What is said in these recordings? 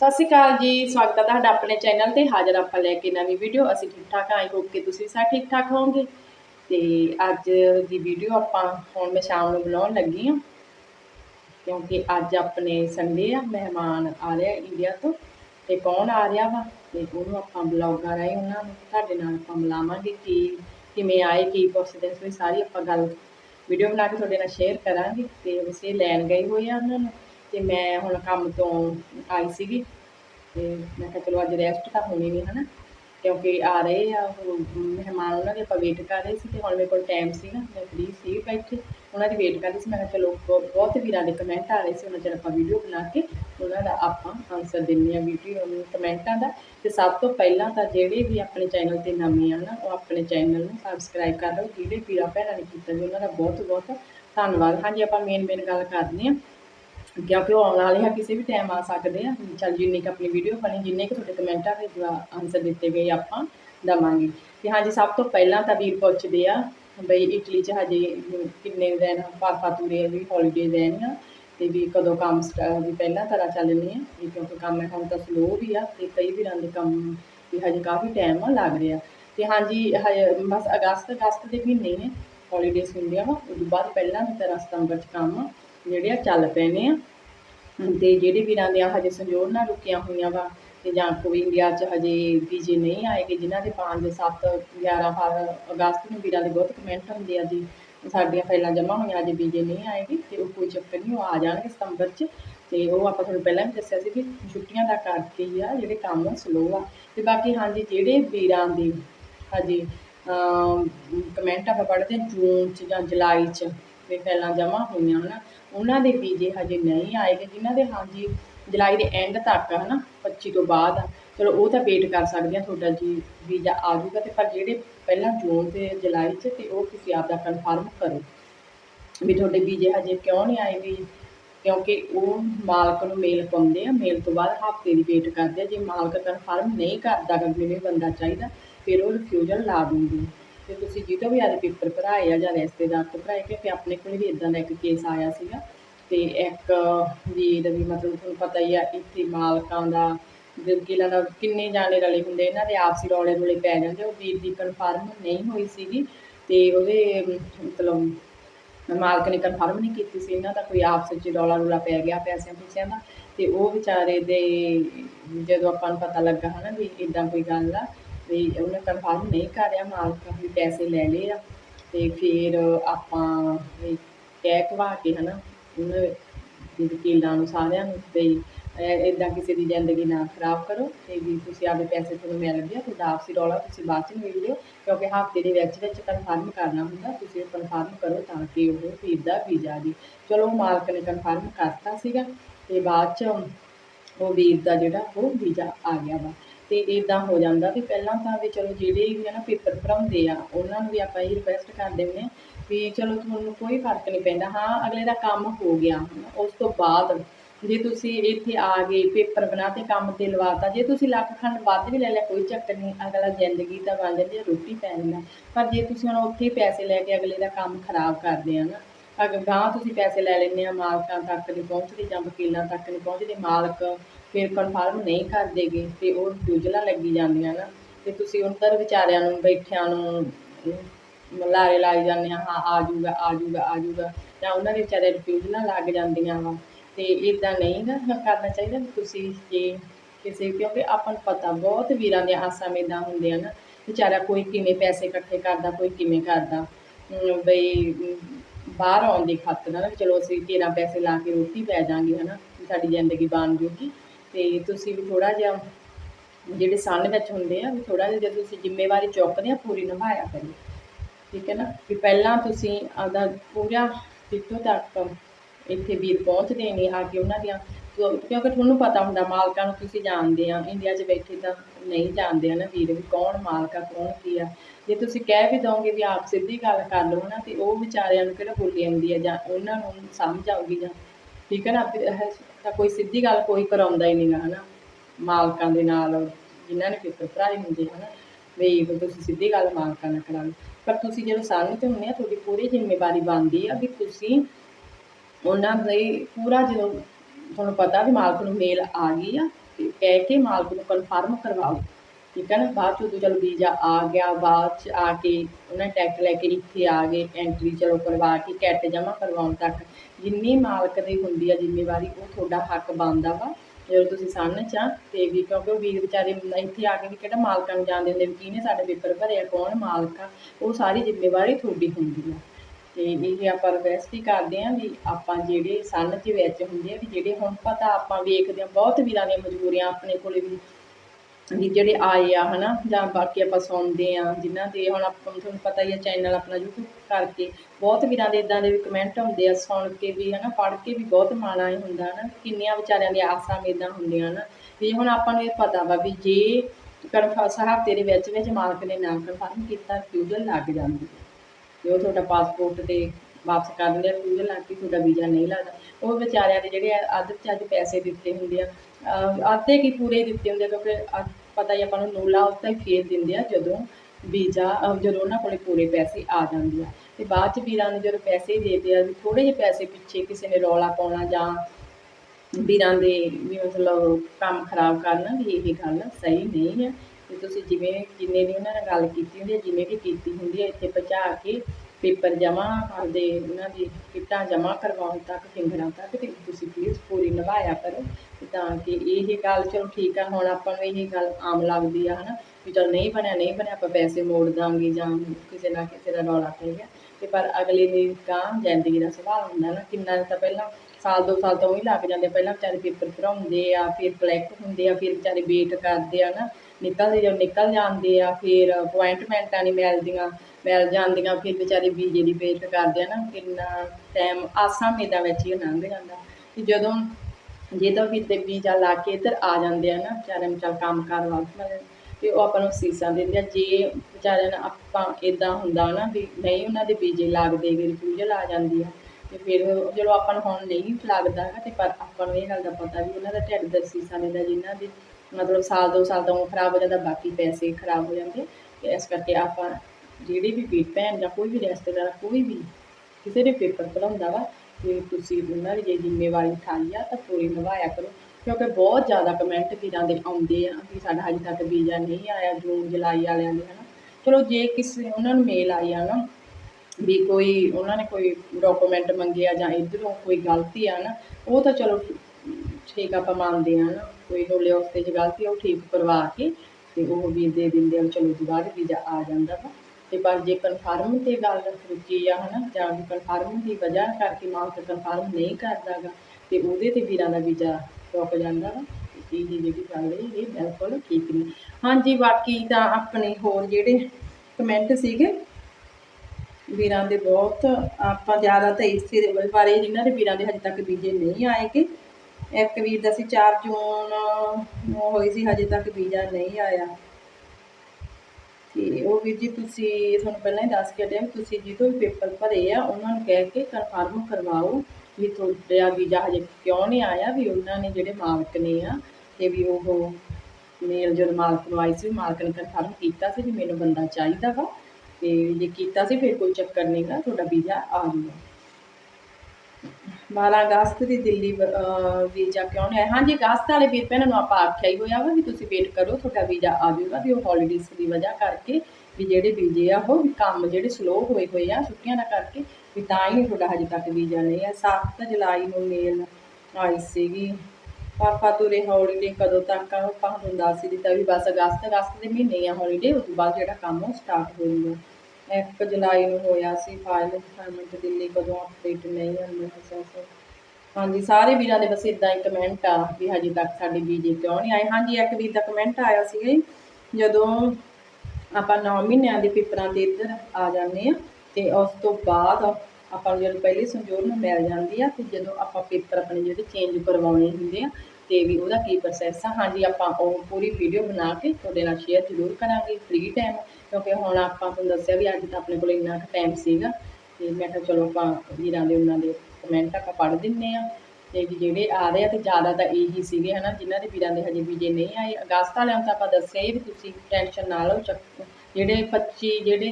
ਸਤਿ ਸ਼੍ਰੀ ਅਕਾਲ ਜੀ, ਸਵਾਗਤ ਹੈ ਤੁਹਾਡਾ ਆਪਣੇ ਚੈਨਲ ਤੇ। ਹਾਜ਼ਰ ਆਪਾਂ ਲੈ ਕੇ ਨਵੀਂ ਵੀਡੀਓ। ਅਸੀਂ ਠੀਕ ਠਾਕ ਆਈ ਹੋਪ ਕਿ ਤੁਸੀਂ ਸਾਰੇ ਠੀਕ ਠਾਕ ਹੋਵੋਗੇ। ਤੇ ਅੱਜ ਦੀ ਵੀਡੀਓ ਆਪਾਂ ਹੁਣ ਮੈਂ ਸ਼ਾਮ ਨੂੰ ਬਣਾਉਣ ਲੱਗੀ ਹਾਂ। ਕਿਉਂਕਿ ਅੱਜ ਆਪਣੇ ਸੰਡੇ ਆ, ਮਹਿਮਾਨ ਆ ਰਿਹਾ ਇੰਡੀਆ ਤੋਂ ਤੇ ਕੌਣ ਆ ਰਿਹਾ ਵਾ? ਤੇ ਉਹਨੂੰ ਆਪਾਂ ਬਲੌਗਾਂ ਰਾਹੀਂ ਉਹਨਾਂ ਨੂੰ, ਤੁਹਾਡੇ ਨਾਲ ਆਪਾਂ ਮਿਲਾਵਾਂਗੇ ਕਿ ਕਿਵੇਂ ਆਏ, ਕੀ ਪੁੱਛਦੇ ਸੀ ਸਾਰੀ ਆਪਾਂ ਗੱਲ ਵੀਡੀਓ ਬਣਾ ਕੇ ਤੁਹਾਡੇ ਨਾਲ ਸ਼ੇਅਰ ਕਰਾਂਗੇ। ਤੇ ਵੈਸੇ ਲੈਣ ਗਏ ਹੋਏ ਆ ਉਹਨਾਂ ਨੂੰ। ਤੇ ਮੈਂ ਹੁਣ ਕੰਮ ਤੋਂ ਆਈ ਸੀਗੀ ਤੇ ਮੈਂ ਕਿਹਾ ਚਲੋ ਅੱਜ ਰੈਸਟ ਤਾਂ ਹੋਣੀ ਨਹੀਂ ਹਨਾ, ਕਿਉਂਕਿ ਆ ਰਹੇ ਆ ਉਹ ਮਹਿਮਾਨ ਉਹਨਾਂ ਦੇ, ਆਪਾਂ ਵੇਟ ਕਰ ਰਹੇ ਸੀ ਤੇ ਹੁਣ ਮੇਰੇ ਕੋਲ ਟਾਈਮ ਸੀ ਨਾ, ਮੈਂ ਫ੍ਰੀ ਸੀ ਬੈਠੇ, ਉਹਨਾਂ ਦੀ ਵੇਟ ਕਰ ਰਹੀ ਸੀ, ਮੈਂ ਕਿਹਾ ਚਲੋ ਬਹੁ- ਬਹੁਤ ਵੀਰਾਂ ਦੇ ਕਮੈਂਟ ਆ ਰਹੇ ਸੀ, ਉਹਨਾਂ ਚਿਰ ਆਪਾਂ ਵੀਡੀਓ ਬਣਾ ਕੇ ਉਹਨਾਂ ਦਾ ਆਪਾਂ ਆਨਸਰ ਦਿੰਦੇ ਆ ਵੀਡੀਓ ਨੂੰ ਕਮੈਂਟਾਂ ਦਾ, ਤੇ ਸਭ ਤੋਂ ਪਹਿਲਾਂ ਤਾਂ ਜਿਹੜੇ ਵੀ ਆਪਣੇ ਚੈਨਲ ਤੇ ਨਵੇਂ ਆ ਨਾ, ਉਹ ਆਪਣੇ ਚੈਨਲ ਨੂੰ ਸਬਸਕ੍ਰਾਈਬ ਕਰ ਲਓ, ਜਿਹੜੇ ਵੀਰਾਂ ਭੈਣਾਂ ਨੇ ਕੀਤਾ ਜੀ ਉਹਨਾਂ ਦਾ ਬਹੁਤ ਬਹੁਤ ਧੰਨਵਾਦ। ਹਾਂਜੀ, ਆਪਾਂ ਮੇਨ ਮੇਨ ਗੱਲ ਕਰਦੇ ਹਾਂ ਕਿਉਂਕਿ ਉਹ ਆਉਣ ਵਾਲੇ ਆ, ਕਿਸੇ ਵੀ ਟਾਈਮ ਆ ਸਕਦੇ ਆ। ਚੱਲ ਜਿੰਨੀ ਕੁ ਆਪਣੀ ਵੀਡੀਓ ਬਣੀ ਜਿੰਨੇ ਕੁ ਤੁਹਾਡੇ ਕਮੈਂਟਾਂ ਦੇ ਆਨਸਰ ਦਿੱਤੇ ਗਏ ਆਪਾਂ ਦਵਾਂਗੇ। ਤੇ ਹਾਂਜੀ, ਸਭ ਤੋਂ ਪਹਿਲਾਂ ਤਾਂ ਵੀਰ ਪੁੱਛਦੇ ਆ, ਬਈ ਇਟਲੀ 'ਚ ਹਜੇ ਕਿੰਨੇ ਦਿਨ ਫਾਫਾ ਤੁਰੇ ਵੀ ਹੌਲੀਡੇ ਰਹਿਣ ਆ, ਤੇ ਵੀ ਕਦੋਂ ਕੰਮ ਸਟਾ- ਵੀ ਪਹਿਲਾਂ ਤਰ੍ਹਾਂ ਚੱਲਣੇ ਆ, ਵੀ ਕਿਉਂਕਿ ਕੰਮ ਹੈ ਹੁਣ ਤਾਂ ਸਲੋ ਵੀ ਆ, ਤੇ ਕਈ ਵੀਰਾਂ ਦੇ ਕੰਮ ਵੀ ਹਜੇ ਕਾਫੀ ਟਾਈਮ ਲੱਗ ਰਿਹਾ। ਤੇ ਹਾਂਜੀ, ਹਜੇ ਬਸ ਅਗਸਤ ਅਗਸਤ ਦੇ ਮਹੀਨੇ ਨੇ ਹੌਲੀਡੇਸ ਹੁੰਦੀਆਂ ਵਾ, ਉਸ ਤੋਂ ਬਾਅਦ ਪਹਿਲਾਂ ਦੀ ਤਰ੍ਹਾਂ ਸਤੰਬਰ 'ਚ ਕੰਮ ਜਿਹੜੇ ਆ ਚੱਲ ਪਏ ਨੇ ਆ। ਤੇ ਜਿਹੜੇ ਵੀਰਾਂ ਦੀਆਂ ਹਜੇ ਸੰਜੋਗ ਨਾਲ ਰੁਕੀਆਂ ਹੋਈਆਂ ਵਾ, ਤੇ ਜਾਂ ਕੋਈ ਇੰਡੀਆ 'ਚ ਹਜੇ ਵੀਜ਼ੇ ਨਹੀਂ ਆਏਗੇ, ਜਿਨ੍ਹਾਂ ਦੇ 5 7 11 ਫਰ ਅਗਸਤ ਨੂੰ ਵੀਰਾਂ ਦੇ ਬਹੁਤ ਕਮੈਂਟ ਹੁੰਦੇ ਆ ਜੀ ਸਾਡੀਆਂ ਫਾਈਲਾਂ ਜਮ੍ਹਾਂ ਹੋਈਆਂ ਅਜੇ ਵੀਜ਼ੇ ਨਹੀਂ ਆਏਗੀ, ਤੇ ਉਹ ਕੋਈ ਚੱਕਰ ਨਹੀਂ, ਉਹ ਆ ਜਾਣਗੇ ਸਤੰਬਰ 'ਚ, ਤੇ ਉਹ ਆਪਾਂ ਤੁਹਾਨੂੰ ਪਹਿਲਾਂ ਵੀ ਦੱਸਿਆ ਸੀ ਕਿ ਛੁੱਟੀਆਂ ਦਾ ਕਰਕੇ ਹੀ ਆ, ਜਿਹੜੇ ਕੰਮ ਸਲੋ ਆ। ਤੇ ਬਾਕੀ ਹਾਂਜੀ, ਜਿਹੜੇ ਵੀਰਾਂ ਦੇ ਹਜੇ ਕਮੈਂਟ ਆਪਾਂ ਪੜ੍ਹਦੇ ਹਾਂ ਜੂਨ 'ਚ ਜਾਂ ਜੁਲਾਈ 'ਚ ਵੀ ਫਾਈਲਾਂ ਜਮ੍ਹਾਂ ਹੋਈਆਂ ਹਨ, ਉਹਨਾਂ ਦੇ ਵੀਜ਼ੇ ਹਜੇ ਨਹੀਂ ਆਏਗੇ ਜਿਨ੍ਹਾਂ ਦੇ ਹਾਂਜੀ ਜੁਲਾਈ ਦੇ ਐਂਡ ਤੱਕ ਹੈ ਨਾ 25 ਤੋਂ ਬਾਅਦ ਆ। ਚਲੋ ਉਹ ਤਾਂ ਵੇਟ ਕਰ ਸਕਦੇ ਆ ਤੁਹਾਡਾ ਜੀ, ਵੀਜ਼ਾ ਆ ਜਾਊਗਾ ਤੇ ਪਰ ਜਿਹੜੇ ਪਹਿਲਾਂ ਜੂਨ ਤੇ ਜੁਲਾਈ 'ਚ ਤੇ ਉਹ ਤੁਸੀਂ ਆਪਦਾ ਕਨਫਰਮ ਕਰੋ ਵੀ ਤੁਹਾਡੇ ਵੀਜ਼ੇ ਹਜੇ ਕਿਉਂ ਨਹੀਂ ਆਏ ਵੀ, ਕਿਉਂਕਿ ਉਹ ਮਾਲਕ ਨੂੰ ਮੇਲ ਪਾਉਂਦੇ ਆ ਮੇਲ ਤੋਂ ਬਾਅਦ ਹਫ਼ਤੇ ਦੀ ਵੇਟ ਕਰਦੇ ਆ। ਜੇ ਮਾਲਕ ਕਨਫਰਮ ਨਹੀਂ ਕਰਦਾ ਕਿ ਮੈਨੂੰ ਬੰਦਾ ਚਾਹੀਦਾ, ਫਿਰ ਉਹ ਰਿਫਿਊਜ਼ਲ ਲਾ ਦਿੰਦੀ। ਤੇ ਤੁਸੀਂ ਜਿਹਤੋਂ ਵੀ ਆਦੇ ਪੇਪਰ ਭਰਾਏ ਆ ਜਾਂ ਰਿਸ਼ਤੇਦਾਰ ਤੋਂ ਭਰਾਏ, ਕਿਉਂਕਿ ਆਪਣੇ ਕੋਲ ਵੀ ਇਦਾਂ ਦਾ ਇੱਕ ਕੇਸ ਆਇਆ ਸੀਗਾ ਤੇ ਇੱਕ ਵੀਰ ਵੀ ਮਤਲਬ ਤੁਹਾਨੂੰ ਪਤਾ ਹੀ ਆ, ਇੱਥੇ ਮਾਲਕਾਂ ਦਾ ਗਿਲਾ ਦਾ, ਕਿੰਨੇ ਜਾਣੇ ਰਲੇ ਹੁੰਦੇ, ਇਹਨਾਂ ਦੇ ਆਪਸੀ ਰੌਲੇ ਰੌਲੇ ਪੈ ਜਾਂਦੇ, ਉਹ ਵੀਰ ਦੀ ਕਨਫਰਮ ਨਹੀਂ ਹੋਈ ਸੀਗੀ ਤੇ ਉਹਦੇ, ਮਤਲਬ ਮਾਲਕ ਨੇ ਕਨਫਰਮ ਨਹੀਂ ਕੀਤੀ ਸੀ, ਇਹਨਾਂ ਦਾ ਕੋਈ ਆਪਸ ਵਿੱਚ ਰੌਲਾ ਰੌਲਾ ਪੈ ਗਿਆ ਪੈਸਿਆਂ ਪੂਸਿਆਂ ਦਾ ਤੇ ਉਹ ਵਿਚਾਰੇ ਦੇ ਜਦੋਂ ਆਪਾਂ ਨੂੰ ਪਤਾ ਲੱਗਾ ਹਨਾ ਵੀ ਇਦਾਂ ਕੋਈ ਗੱਲ ਆ ਵੀ ਉਹਨੇ ਕਨਫਰਮ ਨਹੀਂ ਕਰਿਆ ਮਾਲਕ ਵੀ ਪੈਸੇ ਲੈ ਲਏ ਆ। ਤੇ ਫਿਰ ਆਪਾਂ ਵੀ ਕਹਿ ਕਵਾ ਕੇ ਹਨਾ, ਉਹਨੇ ਵਕੀਲਾਂ ਨੂੰ ਸਾਰਿਆਂ ਨੂੰ ਵੀ ਇਦਾਂ ਕਿਸੇ ਦੀ ਜ਼ਿੰਦਗੀ ਨਾ ਖਰਾਬ ਕਰੋ ਤੇ ਵੀ ਤੁਸੀਂ ਆਪਦੇ ਪੈਸੇ ਤੁਹਾਨੂੰ ਮਿਲ ਗਏ ਤੁਹਾਡਾ ਆਪਸੀ ਰੌਲਾ ਤੁਸੀਂ ਬਾਅਦ ਚ ਮਿਲ ਲਿਓ। ਕਿਉਂਕਿ ਹਫ਼ਤੇ ਦੇ ਵਿੱਚ ਵਿੱਚ ਕਨਫਰਮ ਕਰਨਾ ਹੁੰਦਾ, ਤੁਸੀਂ ਕਨਫਰਮ ਕਰੋ ਤਾਂ ਕਿ ਉਹ ਵੀਰ ਦਾ ਵੀਜ਼ਾ ਦੀ ਚਲੋ ਮਾਲਕ ਨੇ ਕਨਫਰਮ ਕਰਤਾ ਸੀਗਾ ਤੇ ਬਾਅਦ ਚ ਉਹ ਵੀਰ ਦਾ ਜਿਹੜਾ, ਉਹ ਵੀਜ਼ਾ ਆ ਗਿਆ ਵਾ। ਤੇ ਇਦਾਂ ਹੋ ਜਾਂਦਾ ਵੀ ਪਹਿਲਾਂ ਤਾਂ ਵੀ ਚਲੋ ਜਿਹੜੇ ਵੀ ਹੈ ਨਾ ਪੇਪਰ ਭਰਾਉਂਦੇ ਆ, ਉਹਨਾਂ ਨੂੰ ਵੀ ਆਪਾਂ ਇਹ ਰਿਕੁਐਸਟ ਕਰਦੇ ਹੁੰਦੇ ਆ ਵੀ ਚਲੋ ਤੁਹਾਨੂੰ ਕੋਈ ਫ਼ਰਕ ਨਹੀਂ ਪੈਂਦਾ, ਹਾਂ ਅਗਲੇ ਦਾ ਕੰਮ ਹੋ ਗਿਆ, ਉਸ ਤੋਂ ਬਾਅਦ ਜੇ ਤੁਸੀਂ ਇੱਥੇ ਆ ਗਏ, ਪੇਪਰ ਬਣਾ ਤੇ ਕੰਮ ਤੇ ਲਵਾਤਾ ਜੇ ਤੁਸੀਂ ਲੱਖ ਖੰਡ ਵੱਧ ਵੀ ਲੈ ਲਿਆ, ਕੋਈ ਚੱਕਰ ਨਹੀਂ, ਅਗਲਾ ਜ਼ਿੰਦਗੀ ਤਾਂ ਬਣ ਜਾਂਦੀ ਰੋਟੀ ਪੈ ਜਾਂਦਾ ਪਰ ਜੇ ਤੁਸੀਂ ਹੁਣ ਉੱਥੇ ਪੈਸੇ ਲੈ ਕੇ ਅਗਲੇ ਦਾ ਕੰਮ ਖਰਾਬ ਕਰਦੇ ਆ ਨਾ ਅਗਰ ਗਾਂ ਤੁਸੀਂ ਪੈਸੇ ਲੈ ਲੈਂਦੇ ਆ, ਮਾਲਕਾਂ ਤੱਕ ਨਹੀਂ ਪਹੁੰਚਦੇ ਜਾਂ ਵਕੀਲਾਂ ਤੱਕ ਨਹੀਂ ਪਹੁੰਚਦੇ, ਮਾਲਕ ਫਿਰ ਕਨਫਰਮ ਨਹੀਂ ਕਰਦੇਗੇ ਤੇ ਉਹ ਰਿਫਿਊਜ਼ਲਾਂ ਲੱਗੀ ਜਾਂਦੀਆਂ ਨਾ। ਤੇ ਤੁਸੀਂ ਉੱਧਰ ਵਿਚਾਰਿਆਂ ਨੂੰ, ਬੈਠਿਆਂ ਨੂੰ ਲਾਰੇ ਲਾਈ ਜਾਂਦੇ ਆ, ਹਾਂ, ਆ ਜੂਗਾ ਆ ਜੂਗਾ ਆ ਜੂਗਾ ਜਾਂ ਉਹਨਾਂ ਦੇ ਵਿਚਾਰੇ ਰਿਫਿਊਜ਼ਲਾਂ ਲੱਗ ਜਾਂਦੀਆਂ ਵਾ। ਤੇ ਇਦਾਂ ਨਹੀਂ ਕਰਨਾ ਚਾਹੀਦਾ ਤੁਸੀਂ ਜੇ ਕਿਸੇ, ਕਿਉਂਕਿ ਆਪਾਂ ਨੂੰ ਪਤਾ ਬਹੁਤ ਵੀਰਾਂ ਦੀਆਂ ਆਸਾਂ ਮੇਦਾਂ ਹੁੰਦੀਆਂ ਨਾ। ਵਿਚਾਰਾ ਕੋਈ ਕਿਵੇਂ ਪੈਸੇ ਇਕੱਠੇ ਕਰਦਾ, ਕੋਈ ਕਿਵੇਂ ਕਰਦਾ। ਬਈ ਬਾਹਰ ਆਉਣ ਦੀ ਖਾਤਰ ਨਾ ਵੀ ਚਲੋ ਅਸੀਂ ਤੇਰਾਂ ਪੈਸੇ ਲਾ ਕੇ ਰੋਟੀ ਪੈ ਜਾਾਂਗੇ ਹਨਾ, ਵੀ ਸਾਡੀ ਜ਼ਿੰਦਗੀ ਬਣ ਜੂਗੀ। ਤੇ ਤੁਸੀਂ ਵੀ ਥੋੜਾ ਜਿਹਾ ਜਿਹੜੇ ਸੰਨ ਵਿੱਚ ਹੁੰਦੇ ਆ, ਵੀ ਥੋੜਾ ਜਿਹਾ ਜਦੋਂ ਤੁਸੀਂ ਜ਼ਿੰਮੇਵਾਰੀ ਚੁੱਕਦੇ ਆ, ਪੂਰੀ ਨਿਭਾਇਆ ਕਰੀਏ। ਠੀਕ ਹੈ ਨਾ? ਵੀ ਪਹਿਲਾਂ ਤੁਸੀਂ ਆਪਦਾ ਪੂਰਾ ਕਿੱਥੋਂ ਤੱਕ ਇੱਥੇ ਵੀਰ ਪਹੁੰਚਦੇ ਨੇ, ਆ ਕੇ ਉਹਨਾਂ ਦੀਆਂ ਕਿਉਂਕਿ ਤੁਹਾਨੂੰ ਪਤਾ ਹੁੰਦਾ ਮਾਲਕਾਂ ਨੂੰ ਤੁਸੀਂ ਜਾਣਦੇ ਆ ਇੰਡੀਆ 'ਚ ਬੈਠੇ ਤਾਂ ਨਹੀਂ ਜਾਣਦੇ ਆ ਨਾ ਵੀਰ ਵੀ ਕੌਣ ਮਾਲਕ ਆ, ਕੌਣ ਕੀ ਆ। ਜੇ ਤੁਸੀਂ ਕਹਿ ਵੀ ਦੋਗੇ ਵੀ ਆਪ ਸਿੱਧੀ ਗੱਲ ਕਰ ਲਓ ਨਾ ਤੇ ਉਹ ਵਿਚਾਰਿਆਂ ਨੂੰ ਕਿਹੜਾ ਬੋਲੀ ਜਾਂਦੀ ਆ ਜਾਂ ਉਹਨਾਂ ਨੂੰ ਸਮਝ ਆਉਗੀ ਜਾਂ ਠੀਕ ਹੈ ਨਾ ਤਾਂ ਕੋਈ ਸਿੱਧੀ ਗੱਲ ਕੋਈ ਕਰਾਉਂਦਾ ਹੀ ਨਹੀਂਗਾ ਹਨਾ, ਮਾਲਕਾਂ ਦੇ ਨਾਲ ਜਿਨ੍ਹਾਂ ਨੇ ਪੇਪਰ ਭਰਾਏ ਹੁੰਦੇ ਹਨਾ, ਵੀ ਤੁਸੀਂ ਸਿੱਧੀ ਗੱਲ ਮਾਲਕਾਂ ਨਾਲ ਕਰਾ ਲਓ। ਪਰ ਤੁਸੀਂ ਜਦੋਂ ਸਾਹਮਣੇ ਤੇ ਹੁੰਦੇ ਆ, ਤੁਹਾਡੀ ਪੂਰੀ ਜ਼ਿੰਮੇਵਾਰੀ ਬਣਦੀ ਆ ਵੀ ਤੁਸੀਂ ਉਹਨਾਂ ਦੇ ਪੂਰਾ ਜਦੋਂ ਤੁਹਾਨੂੰ ਪਤਾ ਵੀ ਮਾਲਕ ਨੂੰ ਮੇਲ ਆ ਗਈ ਆ, ਤੇ ਕਹਿ ਕੇ ਮਾਲਕ ਨੂੰ ਕਨਫਰਮ ਕਰਵਾਓ। ਠੀਕ ਹੈ ਨਾ? ਬਾਅਦ 'ਚੋਂ ਉਦੋਂ ਚਲੋ ਵੀਜ਼ਾ ਆ ਗਿਆ, ਬਾਅਦ 'ਚ ਆ ਕੇ ਉਹਨਾਂ ਟੈਕਟ ਲੈ ਕੇ ਇੱਥੇ ਆ ਗਏ ਐਂਟਰੀ ਚਲੋ ਕਰਵਾ ਕੇ ਕੈਟ ਜਮ੍ਹਾਂ ਕਰਵਾਉਣ ਤੱਕ। ਜਿੰਨੀ ਮਾਲਕ ਦੀ ਹੁੰਦੀ ਆ ਜ਼ਿੰਮੇਵਾਰੀ, ਉਹ ਤੁਹਾਡਾ ਹੱਕ ਬਣਦਾ ਵਾ। ਜਦੋਂ ਤੁਸੀਂ ਸਾਹਮਣੇ ਚ ਆ, ਤੇ ਵੀ ਕਿਉਂਕਿ ਉਹ ਵੀਰ ਵਿਚਾਰੇ ਇੱਥੇ ਆ ਕੇ ਵੀ ਕਿਹੜਾ ਮਾਲਕਾਂ ਨੂੰ ਜਾਣਦੇ ਹੁੰਦੇ ਵੀ ਕਿਹਨੇ ਸਾਡੇ ਪੇਪਰ ਭਰਿਆ, ਕੌਣ ਮਾਲਕ ਆ? ਉਹ ਸਾਰੀ ਜ਼ਿੰਮੇਵਾਰੀ ਤੁਹਾਡੀ ਹੁੰਦੀ ਆ। ਤੇ ਇਹ ਆਪਾਂ ਰਿਕਵੈਸਟ ਹੀ ਕਰਦੇ ਹਾਂ ਵੀ ਆਪਾਂ ਜਿਹੜੇ ਸਨ ਦੇ ਵਿੱਚ ਹੁੰਦੇ ਆ ਵੀ ਜਿਹੜੇ ਹੁਣ ਪਤਾ ਆਪਾਂ ਵੇਖਦੇ ਆ ਬਹੁਤ ਵੀਰਾਂ ਦੀਆਂ ਮਜਬੂਰੀਆਂ ਆਪਣੇ ਕੋਲੇ ਵੀ ਵੀ ਜਿਹੜੇ ਆਏ ਆ ਹਨਾ, ਜਾਂ ਬਾਕੀ ਆਪਾਂ ਸੁਣਦੇ ਆ ਜਿਨ੍ਹਾਂ ਦੇ ਹੁਣ ਆਪਾਂ ਨੂੰ ਤੁਹਾਨੂੰ ਪਤਾ ਹੀ ਆ ਚੈਨਲ ਆਪਣਾ YouTube ਕਰਕੇ, ਬਹੁਤ ਵੀਰਾਂ ਦੇ ਇਦਾਂ ਦੇ ਵੀ ਕਮੈਂਟ ਹੁੰਦੇ ਆ ਸੁਣ ਕੇ ਵੀ ਹਨਾ, ਪੜ੍ਹ ਕੇ ਵੀ ਬਹੁਤ ਮਾਣ ਆਏ ਹੁੰਦਾ ਹਨਾ ਕਿੰਨੀਆਂ ਵਿਚਾਰਿਆਂ ਦੀਆਂ ਆਸਾਂ ਉਮੀਦਾਂ ਹੁੰਦੀਆਂ ਹਨਾ, ਵੀ ਹੁਣ ਆਪਾਂ ਨੂੰ ਇਹ ਪਤਾ ਵਾ ਵੀ ਜੇ ਕਨਫਰਸ ਹਫ਼ਤੇ ਦੇ ਵਿੱਚ ਵਿੱਚ ਮਾਲਕ ਨੇ ਨਾ ਕਨਫਰਮ ਕੀਤਾ ਰਿਫਿਊਜ਼ਲ ਲੱਗ ਜਾਂਦੀ ਹੈ? ਤੇ ਉਹ ਤੁਹਾਡਾ ਪਾਸਪੋਰਟ ਤੇ ਵਾਪਸ ਕਰ ਦਿੰਦੇ ਆ ਰਿਫਿਊਜ਼ਲ ਲੱਗ ਕੇ ਤੁਹਾਡਾ ਵੀਜ਼ਾ ਨਹੀਂ ਲੱਗਦਾ। ਉਹ ਵਿਚਾਰਿਆਂ ਦੇ ਜਿਹੜੇ ਅੱਧ ਚ ਅੱਜ ਪੈਸੇ ਦਿੱਤੇ ਹੁੰਦੇ ਆ। ਅੱਧੇ ਕੀ ਪੂਰੇ ਦਿੱਤੇ ਹੁੰਦੇ ਆ, ਕਿਉਂਕਿ ਅੱਧ- ਪਤਾ ਹੀ ਆਪਾਂ ਨੂੰ ਨੂਲਾ ਉਸ ਤਾਂ ਫੇਰ ਦਿੰਦੇ ਆ, ਜਦੋਂ ਵੀਜ਼ਾ ਜਦੋਂ ਉਹਨਾਂ ਕੋਲੇ ਪੂਰੇ ਪੈਸੇ ਆ ਜਾਂਦੇ ਆ। ਤੇ ਬਾਅਦ ਚ ਵੀਰਾਂ ਨੂੰ ਜਦੋਂ ਪੈਸੇ ਦੇਦੇ ਆ, ਵੀ ਥੋੜੇ ਜਿਹੇ ਪੈਸੇ ਪਿੱਛੇ ਕਿਸੇ ਨੇ ਰੌਲਾ ਪਾਉਣਾ ਜਾਂ ਵੀਰਾਂ ਦੇ ਵੀ ਮਤਲਬ ਕੰਮ ਖਰਾਬ ਕਰਨਾ, ਵੀ ਇਹ ਗੱਲ ਸਹੀ ਨਹੀਂ ਹੈ ਤੇ ਤੁਸੀਂ ਜਿਵੇਂ ਜਿੰਨੇ ਦੀ ਉਹਨਾਂ ਨਾਲ ਗੱਲ ਕੀਤੀ ਹੁੰਦੀ ਹੈ, ਜਿਵੇਂ ਵੀ ਕੀਤੀ ਹੁੰਦੀ ਹੈ, ਇੱਥੇ ਪਹੁੰਚਾ ਕੇ ਪੇਪਰ ਜਮ੍ਹਾਂ ਕਰਦੇ, ਉਹਨਾਂ ਦੀ ਕਿੱਟਾਂ ਜਮ੍ਹਾਂ ਕਰਵਾਉਣ ਤੱਕ, ਫਿੰਗਰਾਂ ਤੱਕ ਤੇ ਤੁਸੀਂ ਪਲੀਜ਼ ਪੂਰੀ ਨਿਭਾਇਆ ਕਰੋ ਤਾਂ ਕਿ ਇਹ ਗੱਲ ਚਲੋ ਠੀਕ ਆ, ਹੁਣ ਆਪਾਂ ਨੂੰ ਇਹ ਗੱਲ ਆਮ ਲੱਗਦੀ ਆ, ਹਨਾ, ਵੀ ਚਲ ਨਹੀਂ ਬਣਿਆ ਨਹੀਂ ਬਣਿਆ, ਆਪਾਂ ਪੈਸੇ ਮੋੜ ਦਾਂਗੇ ਜਾਂ ਕਿਸੇ ਨਾ ਕਿਸੇ ਦਾ ਰੌਲਾ ਪੈ ਗਿਆ। ਤੇ ਪਰ ਅਗਲੇ ਦੀ ਗਾਂ ਜ਼ਿੰਦਗੀ ਦਾ ਸਵਾਲ ਹੁੰਦਾ ਨਾ, ਕਿੰਨਾ ਤਾਂ ਪਹਿਲਾਂ ਸਾਲ ਦੋ ਸਾਲ ਤੋਂ ਉਹੀ ਲੱਗ ਜਾਂਦੇ ਪਹਿਲਾਂ ਵਿਚਾਰੇ ਪੇਪਰ ਭਰਾਉਂਦੇ ਆ, ਫਿਰ ਕਲੈਕਟ ਹੁੰਦੇ ਆ, ਫਿਰ ਵਿਚਾਰੇ ਵੇਟ ਕਰਦੇ ਆ ਨਾ ਨਿਕਲਦੇ ਜਦੋਂ ਨਿਕਲ ਜਾਂਦੇ ਆ, ਫਿਰ ਅਪੁਆਇੰਟਮੈਂਟਾਂ ਨਹੀਂ ਮਿਲਦੀਆਂ, ਮਿਲ ਜਾਂਦੀਆਂ, ਫਿਰ ਵਿਚਾਰੇ ਵੀਜ਼ੇ ਦੀ ਵੇਟ ਕਰਦੇ ਆ ਨਾ, ਕਿੰਨਾ ਟਾਈਮ ਆਸਾਂ ਉਮੀਦਾਂ ਵਿੱਚ ਹੀ ਲੰਘ ਜਾਂਦਾ। ਤੇ ਜਦੋਂ ਜੇ ਤਾਂ ਵੀ ਤੇ ਵੀਜ਼ਾ ਲਾ ਕੇ ਇੱਧਰ ਆ ਜਾਂਦੇ ਆ ਨਾ ਵਿਚਾਰਿਆਂ ਨੂੰ ਚੱਲ ਕੰਮ ਕਾਰ ਵਾਸਤੇ ਤੇ ਉਹ ਆਪਾਂ ਨੂੰ ਸੀਸਾਂ ਦਿੰਦੇ ਆ। ਜੇ ਵਿਚਾਰਿਆਂ ਨੂੰ ਆਪਾਂ ਇਦਾਂ ਹੁੰਦਾ ਨਾ ਵੀ ਨਹੀਂ ਉਹਨਾਂ ਦੇ ਵੀਜ਼ੇ ਲੱਗਦੇ ਗੇ ਰਿਫਿਊਜ਼ਲ ਆ ਜਾਂਦੀ ਆ। ਤੇ ਫਿਰ ਜਦੋਂ ਆਪਾਂ ਨੂੰ ਹੁਣ ਨਹੀਂ ਲੱਗਦਾ ਹੈਗਾ, ਤੇ ਪਰ ਆਪਾਂ ਨੂੰ ਇਹ ਗੱਲ ਦਾ ਪਤਾ ਵੀ ਉਹਨਾਂ ਦਾ ਢਿੱਡ ਦਾ ਸੀਸਾ ਲੈਂਦਾ ਜਿਨ੍ਹਾਂ ਦੇ ਮਤਲਬ ਸਾਲ ਦੋ ਸਾਲ ਤੋਂ ਊਂ ਖਰਾਬ ਹੋ ਜਾਂਦਾ, ਬਾਕੀ ਪੈਸੇ ਖਰਾਬ ਹੋ ਜਾਂਦੇ। ਇਸ ਕਰਕੇ ਆਪਾਂ ਜਿਹੜੀ ਵੀ ਵੀਰ ਭੈਣ ਜਾਂ ਕੋਈ ਵੀ ਰਿਸ਼ਤੇਦਾਰ, ਕੋਈ ਵੀ ਕਿਸੇ ਦੇ ਪੇਪਰ ਭਰਾਉਂਦਾ ਵਾ, ਤੇ ਤੁਸੀਂ ਉਹਨਾਂ ਦੀ ਜੇ ਜ਼ਿੰਮੇਵਾਰੀ ਉਠਾਈ ਆ, ਤਾਂ ਪੂਰੀ ਨਿਭਾਇਆ ਕਰੋ। ਕਿਉਂਕਿ ਬਹੁਤ ਜ਼ਿਆਦਾ ਕਮੈਂਟ ਵੀਰਾਂ ਦੇ ਆਉਂਦੇ ਆ ਵੀ ਸਾਡਾ ਹਜੇ ਤੱਕ ਵੀਜ਼ਾ ਨਹੀਂ ਆਇਆ, ਜੂਨ, ਜੁਲਾਈ ਵਾਲਿਆਂ ਦੇ, ਹਨਾ। ਚਲੋ ਜੇ ਕਿਸੇ ਉਹਨਾਂ ਨੂੰ ਮੇਲ ਆਈ ਆ ਨਾ, ਵੀ ਕੋਈ ਉਹਨਾਂ ਨੇ ਕੋਈ ਡਾਕੂਮੈਂਟ ਮੰਗਿਆ ਜਾਂ ਇੱਧਰੋਂ ਕੋਈ ਗਲਤੀ ਆ ਨਾ, ਉਹ ਤਾਂ ਚਲੋ ਠੀਕ ਆਪਾਂ ਮੰਨਦੇ ਆ ਨਾ। ਕੋਈ ਹੋਲੇ ਹਫ਼ਤੇ 'ਚ ਗਲਤੀ ਉਹ ਠੀਕ ਕਰਵਾ ਕੇ ਤੇ ਉਹ ਵੀ ਦੇ ਦਿੰਦੇ ਆ ਚਲੋ ਦੁਬਾਰਾ ਵੀਜ਼ਾ ਆ ਜਾਂਦਾ ਵਾ। ਤੇ ਪਰ ਜੇ ਕਨਫਰਮ ਤੇ ਗੱਲ ਰੁਕੀ ਆ, ਹਨਾ, ਜਾਂ ਵੀ ਕਨਫਰਮ ਦੀ ਵਜ੍ਹਾ ਕਰਕੇ ਮਾਲਕ ਕਨਫਰਮ ਨਹੀਂ ਕਰਦਾਗਾ ਤੇ ਉਹਦੇ ਤੇ ਵੀਰਾਂ ਦਾ ਵੀਜ਼ਾ ਰੁਕ ਜਾਂਦਾ ਵਾ। ਇਹ ਜਿਹੜੀ ਗੱਲ ਹੈ, ਇਹ ਬਿਲਕੁਲ ਠੀਕ ਨਹੀਂ। ਹਾਂਜੀ, ਬਾਕੀ ਤਾਂ ਆਪਣੇ ਹੋਰ ਜਿਹੜੇ ਕਮੈਂਟ ਸੀਗੇ, ਵੀਰਾਂ ਦੇ ਬਹੁਤ ਆਪਾਂ ਜ਼ਿਆਦਾ ਤਾਂ ਇਸੇ ਦੇ ਬਾਰੇ ਜਿਨ੍ਹਾਂ ਦੇ ਵੀਰਾਂ ਦੇ ਹਜੇ ਤੱਕ ਵੀਜ਼ੇ ਨਹੀਂ ਆਏਗੇ। ਇੱਕ ਵੀਰ ਦਾ ਸੀ 4 ਜੂਨ ਨੂੰ ਹੋਈ ਸੀ, ਹਜੇ ਤੱਕ ਵੀਜ਼ਾ ਨਹੀਂ ਆਇਆ। ਤੇ ਉਹ ਵੀਰ ਜੀ, ਤੁਸੀਂ ਤੁਹਾਨੂੰ ਪਹਿਲਾਂ ਹੀ ਦੱਸ ਕੇ ਹਟਿਆ ਵੀ ਤੁਸੀਂ ਜਦੋਂ ਵੀ ਪੇਪਰ ਭਰੇ ਆ, ਉਹਨਾਂ ਨੂੰ ਕਹਿ ਕੇ ਕਨਫਰਮ ਕਰਵਾਓ ਵੀ ਤੁਹਾਡਾ ਵੀਜ਼ਾ ਹਜੇ ਕਿਉਂ ਨਹੀਂ ਆਇਆ, ਵੀ ਉਹਨਾਂ ਨੇ ਜਿਹੜੇ ਮਾਲਕ ਨੇ ਆ, ਤੇ ਵੀ ਉਹ ਮੇਲ ਜਦੋਂ ਮਾਲਕ ਨੂੰ ਆਈ ਸੀ, ਮਾਲਕ ਨੇ ਕਨਫਰਮ ਕੀਤਾ ਸੀ ਵੀ ਮੈਨੂੰ ਬੰਦਾ ਚਾਹੀਦਾ ਵਾ, ਤੇ ਜੇ ਕੀਤਾ ਸੀ, ਫਿਰ ਕੋਈ ਚੱਕਰ ਨਹੀਂਗਾ ਤੁਹਾਡਾ ਵੀਜ਼ਾ ਆ ਗਿਆ 12 ਅਗਸਤ ਦੀ ਦਿੱਲੀ ਵੀਜ਼ਾ ਕਿਉਂ ਨਹੀਂ ਆਇਆ ਹਾਂਜੀ, ਅਗਸਤ ਵਾਲੇ ਵੀਰ ਭੈਣਾਂ ਨੂੰ ਆਪਾਂ ਆਖਿਆ ਹੀ ਹੋਇਆ ਵਾ ਵੀ ਤੁਸੀਂ ਵੇਟ ਕਰੋ, ਤੁਹਾਡਾ ਵੀਜ਼ਾ ਆ ਜਾਊਗਾ ਵੀ ਉਹ ਹੌਲੀਡੇਜ਼ ਦੀ ਵਜ੍ਹਾ ਕਰਕੇ ਵੀ ਜਿਹੜੇ ਵੀਜ਼ੇ ਆ, ਉਹ ਵੀ ਕੰਮ ਜਿਹੜੇ ਸਲੋ ਹੋਏ ਹੋਏ ਆ, ਛੁੱਟੀਆਂ ਦਾ ਕਰਕੇ ਵੀ ਤਾਂ ਹੀ ਤੁਹਾਡਾ ਹਜੇ ਤੱਕ ਵੀਜ਼ਾ ਨਹੀਂ ਆ 7 ਜੁਲਾਈ ਨੂੰ ਮੇਲ ਆਈ ਸੀਗੀ। ਪਾਪਾ ਤੁਰੇ ਹੌਲੀਡੇ ਕਦੋਂ ਤੱਕ ਆ? ਉਹ ਆਪਾਂ ਨੂੰ ਦੱਸ ਹੀ ਦਿੱਤਾ ਵੀ ਬਸ ਅਗਸਤ ਅਗਸਤ ਦੇ ਮਹੀਨੇ ਆ ਹੌਲੀਡੇ ਉਸ ਤੋਂ ਬਾਅਦ ਜਿਹੜਾ ਕੰਮ ਉਹ ਸਟਾਰਟ ਹੋ 1 ਜੁਲਾਈ ਨੂੰ ਹੋਇਆ ਸੀ ਫਾਈਲ ਅਸਾਈਨਮੈਂਟ ਦਿੱਲੀ ਕਦੋਂ ਅਪਡੇਟ ਨਹੀਂ ਆਉਂਦਾ ਪ੍ਰੋਸੈਸ ਹਾਂਜੀ ਸਾਰੇ ਵੀਰਾਂ ਦੇ ਬਸ ਇਦਾਂ ਹੀ ਕਮੈਂਟ ਆ ਵੀ ਹਜੇ ਤੱਕ ਸਾਡੇ ਵੀਜ਼ੇ ਕਿਉਂ ਨਹੀਂ ਆਏ। ਹਾਂਜੀ ਇੱਕ ਵੀਰ ਦਾ ਕਮੈਂਟ ਆਇਆ ਸੀਗਾ ਜੀ, ਜਦੋਂ ਆਪਾਂ 9 ਮਹੀਨਿਆਂ ਦੇ ਪੇਪਰਾਂ ਦੇ ਇੱਧਰ ਆ ਜਾਂਦੇ ਆ ਤੇ ਉਸ ਤੋਂ ਬਾਅਦ ਆਪਾਂ ਨੂੰ ਜਦੋਂ ਪਹਿਲੀ ਨੂੰ ਮਿਲ ਜਾਂਦੀ ਆ ਤੇ ਜਦੋਂ ਆਪਾਂ ਪੇਪਰ ਆਪਣੇ ਜਿਹੜੇ ਚੇਂਜ ਕਰਵਾਉਣੇ ਹੁੰਦੇ ਆ ਤੇ ਵੀ ਉਹਦਾ ਕੀ ਪ੍ਰੋਸੈਸ ਆ। ਹਾਂਜੀ, ਆਪਾਂ ਉਹ ਪੂਰੀ ਵੀਡੀਓ ਬਣਾ ਕੇ ਤੁਹਾਡੇ ਨਾਲ ਸ਼ੇਅਰ ਜ਼ਰੂਰ ਕਰਾਂਗੇ ਫ੍ਰੀ ਟਾਈਮ ਕਿਉਂਕਿ ਹੁਣ ਆਪਾਂ ਤੁਹਾਨੂੰ ਦੱਸਿਆ ਵੀ ਅੱਜ ਤਾਂ ਆਪਣੇ ਕੋਲ ਇੰਨਾ ਕੁ ਟਾਈਮ ਸੀਗਾ ਤੇ ਮੈਂ ਕਿਹਾ ਚਲੋ ਆਪਾਂ ਵੀਰਾਂ ਦੇ, ਉਹਨਾਂ ਦੇ ਕਮੈਂਟ ਆਪਾਂ ਪੜ੍ਹ ਦਿੰਨੇ ਆ। ਤੇ ਵੀ ਜਿਹੜੇ ਆ ਰਹੇ ਆ ਤੇ ਜ਼ਿਆਦਾ ਤਾਂ ਇਹੀ ਸੀਗੇ, ਹਨਾ, ਜਿਨ੍ਹਾਂ ਦੇ ਵੀਰਾਂ ਦੇ ਹਜੇ ਵੀਜ਼ੇ ਨਹੀਂ ਆਏ। ਅਗਸਤ ਵਾਲਿਆਂ ਨੂੰ ਤਾਂ ਆਪਾਂ ਦੱਸਿਆ ਹੀ ਵੀ ਤੁਸੀਂ ਟੈਨਸ਼ਨ ਨਾ ਲਓ, ਚੱਕ ਜਿਹੜੇ 25 ਜਿਹੜੇ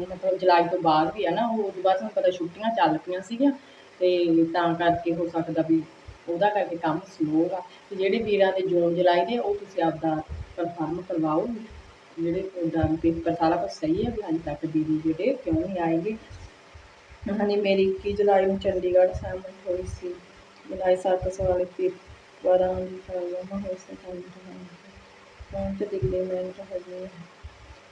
ਮਤਲਬ ਜੁਲਾਈ ਤੋਂ ਬਾਅਦ ਵੀ ਆ ਨਾ, ਉਹ ਤੋਂ ਬਾਅਦ ਤੁਹਾਨੂੰ ਪਤਾ ਛੁੱਟੀਆਂ ਚੱਲ ਪਈਆਂ ਸੀਗੀਆਂ ਤੇ ਤਾਂ ਕਰਕੇ ਹੋ ਸਕਦਾ ਵੀ ਉਹਦਾ ਕਰਕੇ ਕੰਮ ਸਲੋ ਆ। ਤੇ ਜਿਹੜੇ ਵੀਰਾਂ ਦੇ ਜੂਨ, ਜੁਲਾਈ ਦੇ, ਉਹ ਤੁਸੀਂ ਆਪਦਾ ਕਨਫਰਮ ਕਰਵਾਓ। ਜਿਹੜੇ ਉਹਦਾ ਪੇਪਰ ਸਾਰਾ ਕੁਝ ਸਹੀ ਹੈ ਵੀ ਅੱਜ ਤੱਕ ਦੀਦੀ ਜਿਹੜੇ ਕਿਉਂ ਨਹੀਂ ਆਏਗੇ। ਹਾਂਜੀ, ਮੇਰੀ 21 ਜੁਲਾਈ ਨੂੰ ਚੰਡੀਗੜ੍ਹ ਸ਼ਾਮਲ ਹੋਈ ਸੀ। ਜੁਲਾਈ ਸਰਕਸ ਵਾਲੇ ਪੇਪਰਾਂ ਦੀ ਪ੍ਰੋਬਲਮ ਹੋ ਸਕਦੀ ਹੈ ਪਹੁੰਚ ਦਿਖਦੇ ਮਿੰਟ ਹਜੇ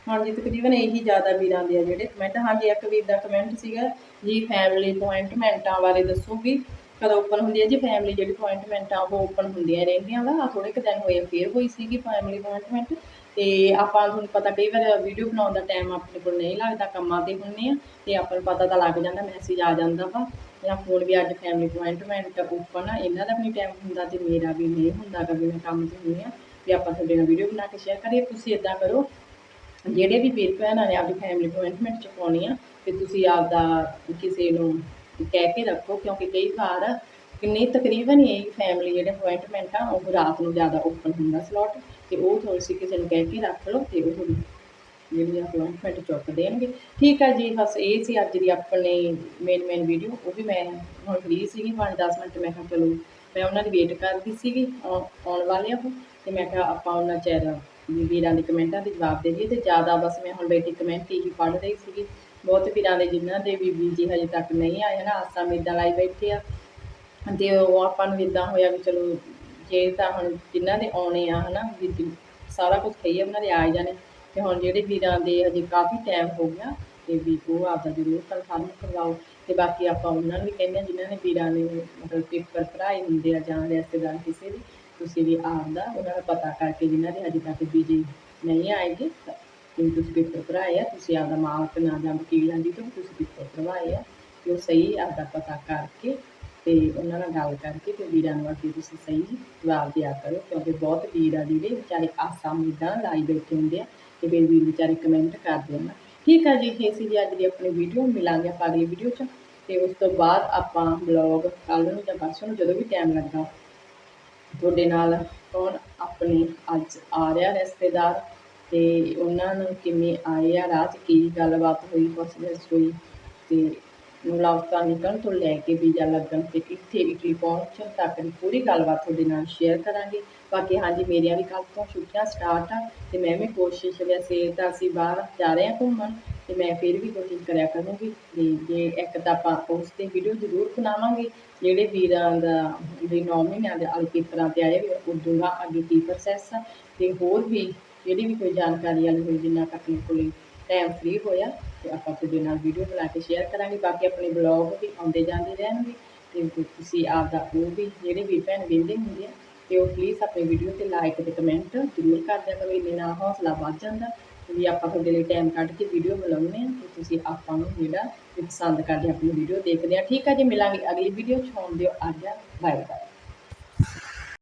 ਹਾਂਜੀ, ਤਕਰੀਬਨ ਇਹੀ ਜ਼ਿਆਦਾ ਵੀਰਾਂ ਦੇ ਆ ਜਿਹੜੇ ਕਮੈਂਟ ਹਾਂਜੀ, ਇੱਕ ਵੀਰ ਦਾ ਕਮੈਂਟ ਸੀਗਾ, ਜੀ ਫੈਮਿਲੀ ਅਪਾਇੰਟਮੈਂਟਾਂ ਬਾਰੇ ਦੱਸੋਗੀ। ਕਦੋਂ ਓਪਨ ਹੁੰਦੀ ਹੈ ਜੀ? ਫੈਮਿਲੀ ਜਿਹੜੀ ਅਪਾਇੰਟਮੈਂਟਾਂ ਉਹ ਓਪਨ ਹੁੰਦੀਆਂ ਰਹਿੰਦੀਆਂ ਵਾ। ਥੋੜੇ ਕੁ ਦਿਨ ਹੋਏ ਫੇਰ ਹੋਈ ਸੀਗੀ ਫੈਮਿਲੀ ਅਪਾਇੰਟਮੈਂਟ ਤੇ ਆਪਾਂ ਤੁਹਾਨੂੰ ਪਤਾ ਕਈ ਵਾਰ ਵੀਡੀਓ ਬਣਾਉਣ ਦਾ ਟਾਈਮ ਆਪਣੇ ਕੋਲ ਨਹੀਂ ਲੱਗਦਾ, ਕੰਮਾਂ ਤੇ ਹੁੰਨੇ ਆ। ਤੇ ਆਪਾਂ ਨੂੰ ਪਤਾ ਤਾਂ ਲੱਗ ਜਾਂਦਾ ਮੈਸੇਜ ਆ ਜਾਂਦਾ ਵਾ। ਜਾਂ ਫੋਨ ਵੀ ਅੱਜ ਫੈਮਿਲੀ ਅਪਾਇੰਟਮੈਂਟ ਓਪਨ ਆ। ਇਹਨਾਂ ਦਾ ਵੀ ਨਹੀਂ ਟਾਈਮ ਹੁੰਦਾ ਤੇ ਮੇਰਾ ਵੀ ਨਹੀਂ ਹੁੰਦਾ, ਕਦੇ ਮੈਂ ਕੰਮ ਤੇ ਹੁੰਨੀ ਆ। ਵੀ ਆਪਾਂ ਤੁਹਾਡੇ ਨਾਲ ਵੀਡੀਓ ਬਣਾ ਕੇ ਸ਼ੇਅਰ ਕਰੀਏ। ਤੁਸੀਂ ਇਦਾਂ ਕਰੋ, ਜਿਹੜੇ ਵੀ ਵੀਰ ਭੈਣਾਂ ਨੇ ਆਪਣੀ ਫੈਮਿਲੀ ਅਪਾਇੰਟਮੈਂਟ ਚ ਪਾਉਣੀ ਆ, ਤੇ ਤੁਸੀਂ ਆਪਦਾ ਕਿਸੇ ਨੂੰ ਕਹਿ ਕੇ ਰੱਖੋ, ਕਿਉਂਕਿ ਕਈ ਵਾਰ ਕਿੰਨੀ ਤਕਰੀਬਨ ਇਹ ਫੈਮਿਲੀ ਜਿਹੜੇ ਅਪਾਇੰਟਮੈਂਟ ਆ, ਉਹ ਰਾਤ ਨੂੰ ਜ਼ਿਆਦਾ ਓਪਨ ਹੁੰਦਾ ਸਲੋਟ ਤੇ ਉਹ ਤੁਸੀਂ ਕਿਸੇ ਨੂੰ ਕਹਿ ਕੇ ਰੱਖ ਲਓ ਤੇ ਉਹ ਤੁਹਾਨੂੰ ਜਿਹੜੀ ਅਪਾਇੰਟਮੈਂਟ ਚੁੱਕ ਦੇਣਗੇ। ਠੀਕ ਆ ਜੀ, ਬਸ ਇਹ ਸੀ ਅੱਜ ਦੀ ਆਪਣੀ ਮੇਨ ਮੇਨ ਵੀਡੀਓ ਉਹ ਵੀ ਮੈਂ ਹੁਣ ਫ੍ਰੀ ਸੀਗੀ 5-10 ਮਿੰਟ ਮੈਂ ਕਿਹਾ ਚਲੋ ਮੈਂ ਉਹਨਾਂ ਦੀ ਵੇਟ ਕਰਦੀ ਸੀਗੀ, ਆਉ- ਆਉਣ ਵਾਲਿਆਂ ਤੋਂ ਤੇ ਮੈਂ ਕਿਹਾ ਆਪਾਂ ਉਹਨਾਂ ਚਿਰ ਵੀਰਾਂ ਦੇ ਕਮੈਂਟਾਂ ਦੇ ਜਵਾਬ ਦੇਈਏ ਦਈਏ, ਤੇ ਜ਼ਿਆਦਾ ਬਸ ਮੈਂ ਹੁਣ ਬੇਟੀ ਕਮੈਂਟ ਹੀ ਪੜ੍ਹ ਰਹੀ ਸੀਗੀ। ਬਹੁਤ ਵੀਰਾਂ ਦੇ, ਜਿਨ੍ਹਾਂ ਦੇ ਵੀ ਵੀ ਹਜੇ ਤੱਕ ਨਹੀਂ ਆਏ ਨਾ ਆਸਾਂ ਉਮੀਦਾਂ ਲਾਈ ਬੈਠੇ ਆ। ਤੇ ਉਹ ਆਪਾਂ ਨੂੰ ਇਦਾਂ ਹੋਇਆ ਵੀ ਚਲੋ, ਜੇ ਤਾਂ ਹੁਣ ਜਿਨ੍ਹਾਂ ਦੇ ਆਉਣੇ ਆ ਹਨਾ, ਵੀ ਜੀ ਸਾਰਾ ਕੁਝ ਕਹੀ ਉਹਨਾਂ ਦੇ ਆ ਜਾਣੇ। ਤੇ ਹੁਣ ਜਿਹੜੇ ਵੀਰਾਂ ਦੇ ਹਜੇ ਕਾਫੀ ਟਾਈਮ ਹੋ ਗਿਆ, ਤੇ ਵੀ ਉਹ ਆਪਦਾ ਜ਼ਰੂਰ ਕਨਫਰਮ ਕਰਵਾਓ। ਤੇ ਬਾਕੀ ਆਪਾਂ ਉਹਨਾਂ ਨੂੰ ਵੀ ਕਹਿੰਦੇ ਆ, ਜਿਨ੍ਹਾਂ ਨੇ ਵੀਰਾਂ ਨੇ ਮਤਲਬ ਪੇਪਰ ਭਰਾਏ ਹੁੰਦੇ ਆ ਜਾਂ ਰਿਸ਼ਤੇਦਾਰ ਕਿਸੇ ਵੀ ਤੁਸੀਂ ਵੀ ਆਪਦਾ ਉਹਨਾਂ ਦਾ ਪਤਾ ਕਰਕੇ ਜਿਨ੍ਹਾਂ ਦੇ ਹਜੇ ਤੱਕ ਬੀਜੀ ਨਹੀਂ ਆਏਗੇ ਤਾਂ ਤੁਸੀਂ ਪੇਪਰ ਭਰਾਏ ਆ, ਤੁਸੀਂ ਆਪਦਾ ਮਾਲਕ ਨਾਲ ਜਾਂ ਵਕੀਲਾਂ ਦੀ ਤੋਂ ਤੁਸੀਂ ਪੇਪਰ ਭਰਵਾਏ ਆ, ਤੇ ਉਹ ਸਹੀ ਆਪਦਾ ਪਤਾ ਕਰਕੇ ਤੇ ਉਹਨਾਂ ਨਾਲ ਗੱਲ ਕਰਕੇ ਤੇ ਵੀਰਾਂ ਨੂੰ ਅੱਗੇ ਤੁਸੀਂ ਸਹੀ ਜਵਾਬ ਦਿਆ ਕਰੋ, ਕਿਉਂਕਿ ਬਹੁਤ ਵੀਰ ਆ ਜਿਹੜੇ ਵਿਚਾਰੇ ਆਸਾਂ ਉਮੀਦਾਂ ਲਾਈ ਬੈਠੇ ਹੁੰਦੇ ਆ ਤੇ ਫਿਰ ਵੀਰ ਵਿਚਾਰੇ ਕਮੈਂਟ ਕਰਦੇ ਆ ਠੀਕ ਆ ਜੀ ਇਹ ਸੀ ਜੀ ਅੱਜ ਦੀ ਆਪਣੀ ਵੀਡੀਓ ਮਿਲਾਂਗੇ ਆਪਾਂ ਅਗਲੀ ਵੀਡੀਓ 'ਚ, ਤੇ ਉਸ ਤੋਂ ਬਾਅਦ ਆਪਾਂ ਬਲੌਗ ਕੱਲ੍ਹ ਨੂੰ ਜਾਂ ਪਰਸੋਂ ਨੂੰ ਜਦੋਂ ਵੀ ਟਾਈਮ ਲੱਗਾ ਤੁਹਾਡੇ ਨਾਲ ਕੌਣ ਆਪਣੇ ਅੱਜ ਆ ਰਿਹਾ ਰਿਸ਼ਤੇਦਾਰ ਅਤੇ ਉਹਨਾਂ ਨੂੰ ਕਿਵੇਂ ਆਏ ਆ ਰਾਹ 'ਚ ਕੀ ਗੱਲਬਾਤ ਹੋਈ ਪੁੱਛਗਿੱਛ ਹੋਈ ਅਤੇ ਮੁਲਾਕਾਤਾਂ ਨਿਕਲਣ ਤੋਂ ਲੈ ਕੇ ਵੀਜ਼ਾ ਲੱਗਣ ਅਤੇ ਇੱਥੇ ਇਟਲੀ ਪਹੁੰਚਣ ਤੱਕ ਦੀ ਪੂਰੀ ਗੱਲਬਾਤ ਤੁਹਾਡੇ ਨਾਲ ਸ਼ੇਅਰ ਕਰਾਂਗੇ। ਬਾਕੀ ਹਾਂਜੀ, ਮੇਰੀਆਂ ਵੀ ਕੱਲ੍ਹ ਤੋਂ ਛੁੱਟੀਆਂ ਸਟਾਰਟ ਆ ਅਤੇ ਮੈਂ ਵੀ ਕੋਸ਼ਿਸ਼ ਵੈਸੇ ਤਾਂ ਅਸੀਂ ਬਾਹਰ ਜਾ ਰਹੇ ਹਾਂ ਘੁੰਮਣ ਅਤੇ ਮੈਂ ਫਿਰ ਵੀ ਕੋਸ਼ਿਸ਼ ਕਰਿਆ ਕਰੂੰਗੀ ਅਤੇ ਜੇ ਇੱਕ ਤਾਂ ਆਪਾਂ ਉਸ ਤੇ ਵੀਡੀਓ ਜ਼ਰੂਰ ਬਣਾਵਾਂਗੇ, ਜਿਹੜੇ ਵੀਰਾਂ ਦਾ ਵੀ ਨੌ ਮਹੀਨਿਆਂ ਦੇ ਵਾਲੇ ਪੇਪਰਾਂ ਤੇ ਆਏ ਵੀ ਉਦੋਂ ਦਾ ਅੱਗੇ ਕੀ ਪ੍ਰੋਸੈਸ ਆ ਅਤੇ ਹੋਰ ਵੀ ਜਿਹੜੀ ਵੀ ਕੋਈ ਜਾਣਕਾਰੀ ਵਾਲੀ ਹੋਈ, ਜਿੰਨਾ ਕੁ ਆਪਣੇ ਕੋਲ ਟਾਈਮ ਫ੍ਰੀ ਹੋਇਆ, ਤੇ ਆਪਾਂ ਤੁਹਾਡੇ ਨਾਲ ਵੀਡੀਓ ਬਣਾ ਕੇ ਸ਼ੇਅਰ ਕਰਾਂਗੇ। ਬਾਕੀ ਆਪਣੇ ਬਲੌਗ ਵੀ ਆਉਂਦੇ ਜਾਂਦੇ ਰਹਿਣਗੇ, ਤੇ ਤੁਸੀਂ ਆਪਦਾ ਉਹ ਵੀ, ਜਿਹੜੇ ਵੀ ਭੈਣ ਵੇਖਦੇ ਹੁੰਦੇ ਆ, ਤੇ ਉਹ ਪਲੀਜ਼ ਆਪਣੀ ਵੀਡੀਓ ਤੇ ਲਾਈਕ ਤੇ ਕਮੈਂਟ ਜ਼ਰੂਰ ਕਰ ਦਿਆ ਕਰੋ। ਇਹਦੇ ਨਾਲ ਹੌਸਲਾ ਵੱਧ ਜਾਂਦਾ, ਤੇ ਵੀ ਆਪਾਂ ਤੁਹਾਡੇ ਲਈ ਟਾਈਮ ਕੱਢ ਕੇ ਵੀਡੀਓ ਬਣਾਉਂਦੇ ਆ ਤੇ ਤੁਸੀਂ ਆਪਾਂ ਨੂੰ ਜਿਹੜਾ ਪਸੰਦ ਕਰਦੇ ਆਪਣੀ ਵੀਡੀਓ ਦੇਖਦੇ ਆ। ਠੀਕ ਆ ਜੀ, ਮਿਲਾਂਗੇ ਅਗਲੀ ਵੀਡੀਓ ਚ। ਹੋਣ ਦਿਓ ਅੱਜ। Bye bye